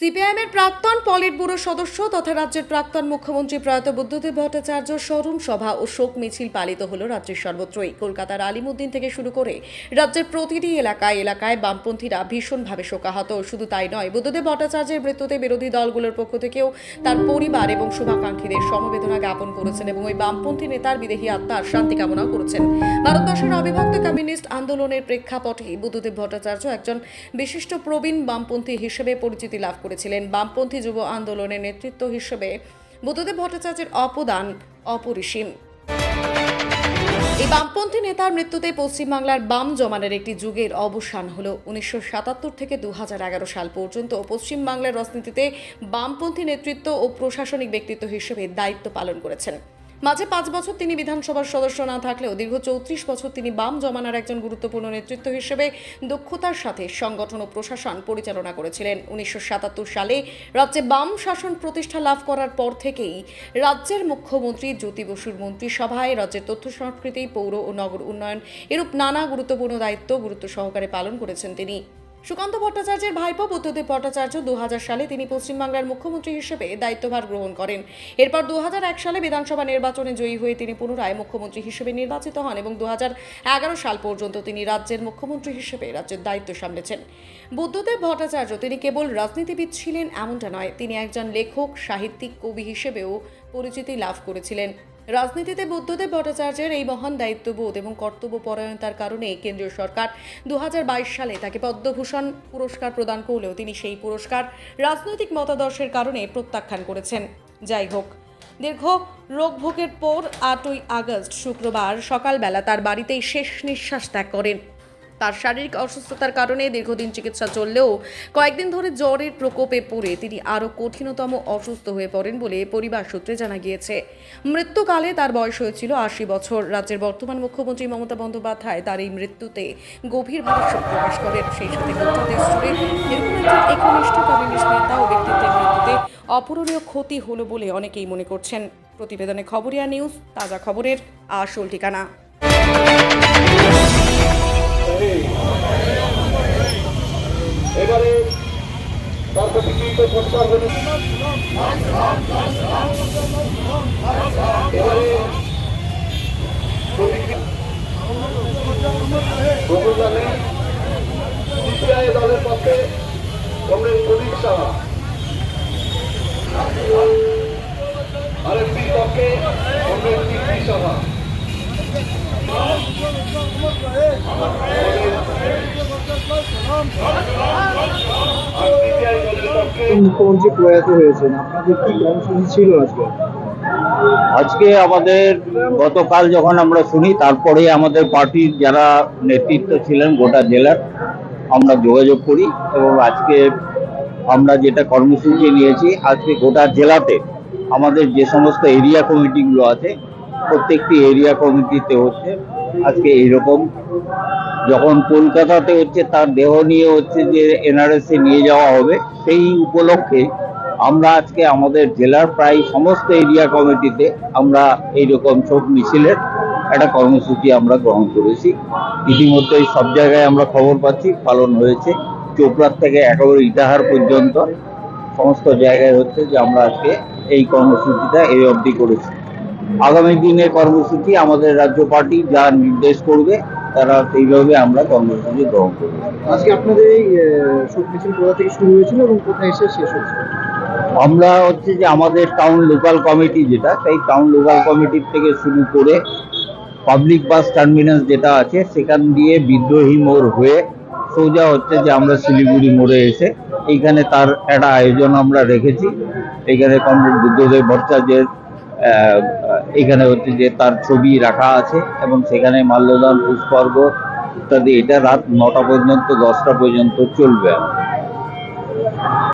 সিপিআইএমের প্রাক্তন polit bureau সদস্য তথা রাজ্যের প্রাক্তন মুখ্যমন্ত্রী প্রয়াত বুদ্ধদেব ভট্টাচার্য স্মরণ সভা ও শোক মিছিল পালিত হল রাজ্যের সর্বত্রই। কলকাতার আলিমুদ্দিন থেকে শুরু করে রাজ্যের প্রতিটি এলাকায় এলাকায় বামপন্থীরা ভীষণভাবে শোকাহত। শুধু তাই নয়, বুদ্ধদেব ভট্টাচার্যের মৃত্যুতে বিরোধী দলগুলোর পক্ষ থেকেও তার পরিবার এবং শুভাকাঙ্ক্ষীদের সমবেদনা জ্ঞাপন করেছেন এবং ওই বামপন্থী নেতার বিদেহী আত্মার শান্তি কামনা করেছেন। ভারতবর্ষের অবিভক্ত কমিউনিস্ট আন্দোলনের প্রেক্ষাপটে বুদ্ধদেব ভট্টাচার্য একজন বিশিষ্ট প্রবীণ বামপন্থী হিসেবে পরিচিতি লাভ করেছিলেন বামপন্থী যুব আন্দোলনের নেতৃত্ব হিসেবে। বুদ্ধদেব ভট্টাচার্যের অবদান অপরিসীম। এই বামপন্থী নেতার মৃত্যুতে পশ্চিমবাংলার বাম জমানের একটি যুগের অবসান হল উনিশশো সাতাত্তর থেকে দু হাজার এগারো সাল পর্যন্ত। পশ্চিমবাংলার রাজনীতিতে বামপন্থী নেতৃত্ব ও প্রশাসনিক ব্যক্তিত্ব হিসেবে দায়িত্ব পালন করেছেন। মাঝে পাঁচ বছর তিনি বিধানসভার সদস্য না থাকলেও দীর্ঘ চৌত্রিশ বছর তিনি বাম জমানার একজন গুরুত্বপূর্ণ নেতৃত্ব হিসেবে দক্ষতার সাথে সংগঠন ও প্রশাসন পরিচালনা করেছিলেন। উনিশশো সাতাত্তর সালে রাজ্যে বাম শাসন প্রতিষ্ঠা লাভ করার পর থেকেই রাজ্যের মুখ্যমন্ত্রী জ্যোতি বসুর মন্ত্রিসভায় রাজ্যের তথ্য, সংস্কৃতি, পৌর ও নগর উন্নয়ন এরূপ নানা গুরুত্বপূর্ণ দায়িত্ব গুরুত্ব সহকারে পালন করেছেন তিনি। সুকান্ত ভট্টাচার্যের ভাইপো বুদ্ধদেব ভট্টাচার্য দু হাজার সালে তিনি পশ্চিমবাংলার মুখ্যমন্ত্রী হিসেবে দায়িত্বভার গ্রহণ করেন। এরপর দু হাজার এক সালে বিধানসভা নির্বাচনে জয়ী হয়ে তিনি পুনরায় মুখ্যমন্ত্রী হিসেবে নির্বাচিত হন এবং দু হাজার এগারো সাল পর্যন্ত তিনি রাজ্যের মুখ্যমন্ত্রী হিসেবে রাজ্যের দায়িত্ব সামলেছেন। বুদ্ধদেব ভট্টাচার্য তিনি কেবল রাজনীতিবিদ ছিলেন এমনটা নয়, তিনি একজন লেখক, সাহিত্যিক, কবি হিসেবেও পরিচিতি লাভ করেছিলেন। রাজনীতিতে বুদ্ধদেব ভট্টাচার্যের এই মহান দায়িত্ববোধ এবং কর্তব্যপরায়ণতার কারণে কেন্দ্রীয় সরকার দু হাজার বাইশ সালে তাকে পদ্মভূষণ পুরস্কার প্রদান করলেও তিনি সেই পুরস্কার রাজনৈতিক মতাদর্শের কারণে প্রত্যাখ্যান করেছেন। যাই হোক, দীর্ঘ রোগভোগের পর আটই আগস্ট শুক্রবার সকালবেলা তার বাড়িতেই শেষ নিঃশ্বাস ত্যাগ করেন। তার শারীরিক অসুস্থতার কারণে দীর্ঘদিন চিকিৎসা চললেও কয়েকদিন ধরে জ্বরের প্রকোপে পড়ে তিনি আরও কঠিনতম অসুস্থ হয়ে পড়েন বলে পরিবার সূত্রে জানা গিয়েছে। মৃত্যুকালে তার বয়স হয়েছিল আশি বছর। রাজ্যের বর্তমান মুখ্যমন্ত্রী মমতা বন্দ্যোপাধ্যায় তার এই মৃত্যুতে গভীরভাবে শোক প্রকাশ করেন। সেই সাথে একনিষ্ঠ কমিউনিস্ট নেতা ও ব্যক্তিত্বের মৃত্যুতে অপূরণীয় ক্ষতি হলো বলে অনেকেই মনে করছেন। প্রতিবেদনে খবরিয়া নিউজ, তাজা খবরের আসল ঠিকানা। প্রতিক্রিয়া সিপিআই দলের পক্ষে কংগ্রেস প্রদীপ সাহা আরেকটির পক্ষে কংগ্রেস কীর্তি সাহা পক্ষে মুখ্যমন্ত্রী প্রয়াত আজকে? আজকে আমাদের গতকাল যখন আমরা শুনি, তারপরে আমাদের পার্টির যারা নেতৃত্ব ছিলেন গোটা জেলার, আমরা যোগাযোগ করি এবং আজকে আমরা যেটা কর্মসূচি নিয়েছি, আজকে গোটা জেলাতে আমাদের যে সমস্ত এরিয়া কমিটিগুলো আছে, প্রত্যেকটি এরিয়া কমিটিতে হচ্ছে আজকে এইরকম যখন কলকাতাতে হচ্ছে তার দেহ নিয়ে হচ্ছে যে এনআরএসে নিয়ে যাওয়া হবে, সেই উপলক্ষে আমরা আজকে আমাদের জেলার প্রায় সমস্ত এরিয়া কমিটিতে আমরা এইরকম শোক মিছিলের একটা কর্মসূচি আমরা গ্রহণ করেছি। ইতিমধ্যেই সব জায়গায় আমরা খবর পাচ্ছি, পালন হয়েছে। চোপড়ার থেকে একেবারে ইটাহার পর্যন্ত সমস্ত জায়গায় হচ্ছে যে আমরা আজকে এই কর্মসূচিটা এই অবধি করেছি। আগামী দিনের কর্মসূচি আমাদের রাজ্য পার্টি যা নির্দেশ করবে তারা এইভাবে আমরা কর্মসূচি গ্রহণ করব আজকে আপনাদের এই শোক মিছিল কোথা থেকে শুরু হয়েছিল এবং কোথায় এসে শেষ হয়েছিল? আমরা হচ্ছে যে আমাদের টাউন লোকাল কমিটি যেটা সেই টাউন লোকাল কমিটির থেকে শুরু করে পাবলিক বাস টার্মিনাস যেটা আছে সেখান দিয়ে বিদ্রোহী মোড় হয়ে সোজা হচ্ছে যে আমরা শিলিগুড়ি মোড়ে এসে এইখানে তার একটা আয়োজন আমরা রেখেছি। এখানে কমরেড বুদ্ধদেব ভট্টাচার্যের এখানে হচ্ছে যে তার ছবি রাখা আছে এবং সেখানে মাল্যদান, পুষ্পর্গ ইত্যাদি। এটা রাত নটা পর্যন্ত, দশটা পর্যন্ত চলবে।